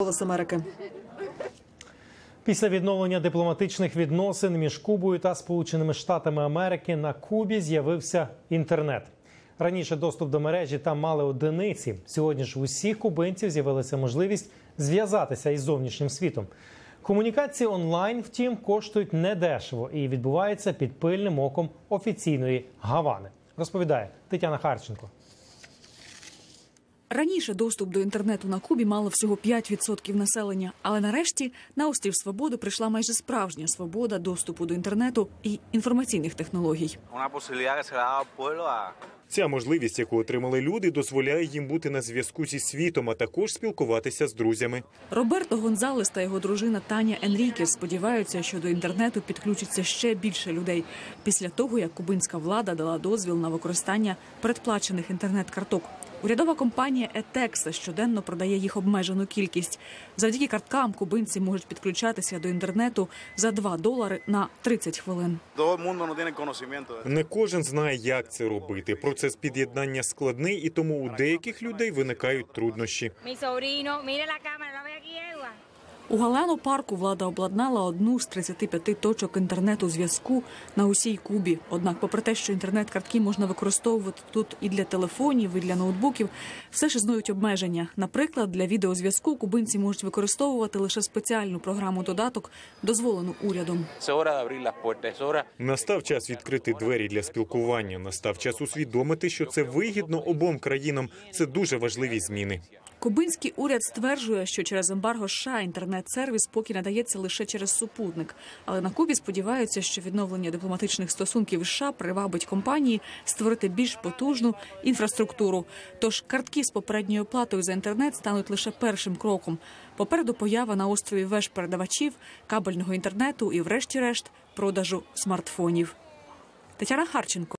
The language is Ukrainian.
Голос Америки. Після відновлення дипломатичних відносин між Кубою та Сполученими Штатами Америки на Кубі з'явився інтернет. Раніше доступ до мережі там мали одиниці. Сьогодні ж у усіх кубинців з'явилася можливість зв'язатися із зовнішнім світом. Комунікації онлайн, втім, коштують недешево і відбуваються під пильним оком офіційної Гавани. Розповідає Тетяна Харченко. Раніше доступ до інтернету на Кубі мало всього 5% населення, але нарешті на острів Свободи прийшла майже справжня свобода доступу до інтернету і інформаційних технологій. Ця можливість, яку отримали люди, дозволяє їм бути на зв'язку зі світом, а також спілкуватися з друзями. Роберто Гонзалес та його дружина Таня Енрікес сподіваються, що до інтернету підключиться ще більше людей після того, як кубинська влада дала дозвіл на використання передплачених інтернет-карток. Урядова компанія Етекса щоденно продає їх обмежену кількість. Завдяки карткам кубинці можуть підключатися до інтернету за 2 долари на 30 хвилин. Не кожен знає, як це робити. Процес під'єднання складний, і тому у деяких людей виникають труднощі. У Галено парку влада обладнала одну з 35 точок інтернету зв'язку на усій Кубі. Однак, попри те, що інтернет-картки можна використовувати тут і для телефонів, і для ноутбуків, все ж існують обмеження. Наприклад, для відеозв'язку кубинці можуть використовувати лише спеціальну програму додаток, дозволену урядом. Настав час відкрити двері для спілкування. Настав час усвідомити, що це вигідно обом країнам. Це дуже важливі зміни. Кубинський уряд стверджує, що через ембарго США інтернет-сервіс поки надається лише через супутник. Але на Кубі сподіваються, що відновлення дипломатичних стосунків США привабить компанії створити більш потужну інфраструктуру. Тож картки з попередньою оплатою за інтернет стануть лише першим кроком. Попереду поява на острові веж передавачів, кабельного інтернету і, врешті-решт, продажу смартфонів. Тетяна Харченко.